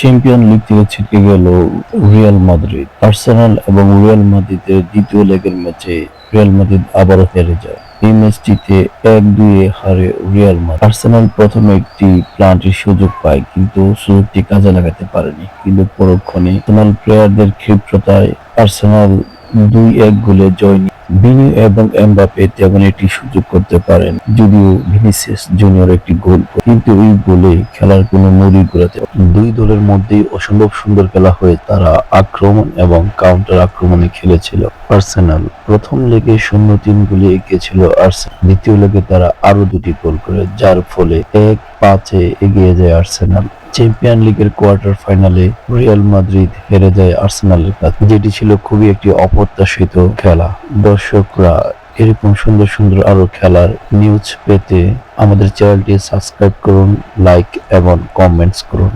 Champion league থেকে ছিটকে গেল রিয়াল মাদ্রিদ আর্সেনাল এবং রিয়াল মাদ্রিদের দ্বিতীয় লেগের ম্যাচে রিয়াল মাদ্রিদ আবারও হেরে যায়। এই ম্যাচটিতে এক দুয়ে হারে রিয়াল মাদ্রিদ আর্সেনাল প্রথমে একটি প্লান্টের সুযোগ পায়, কিন্তু সুযোগটি কাজে লাগাতে পারেনি। কিন্তু পরক্ষণে আর্সেনাল প্লেয়ারদের ক্ষিপ্রতায় আর্সেনাল দুই এক গোলে জয় বিনি এবং এমবাপে তেমন একটি সুযোগ করতে পারেন। যদিও ভিনিসিয়াস জুনিয়র একটি গোল কিন্তু এই গোলে খেলার কোনো মুড়ি ঘোরাতে দুই দলের মধ্যেই অসম্ভব সুন্দর খেলা হয়ে তারা আক্রমণ এবং কাউন্টার আক্রমণে খেলেছিল। আর্সেনাল প্রথম লেগে শূন্য তিন গোলে এগিয়ে ছিল আর্সেনাল। দ্বিতীয় লেগে তারা আরও দুটি গোল করে, যার ফলে এক পাঁচে এগিয়ে যায় আর্সেনাল। চ্যাম্পিয়ন লিগের কোয়ার্টার ফাইনালে রিয়াল মাদ্রিদ হেরে যায় আর্সেনালের কাছে, যেটি ছিল খুবই একটি অপ্রত্যাশিত খেলা। দর্শকরা, এরকম সুন্দর সুন্দর আরও খেলার নিউজ পেতে আমাদের চ্যানেলটি সাবস্ক্রাইব করুন লাইক এবং কমেন্টস করুন।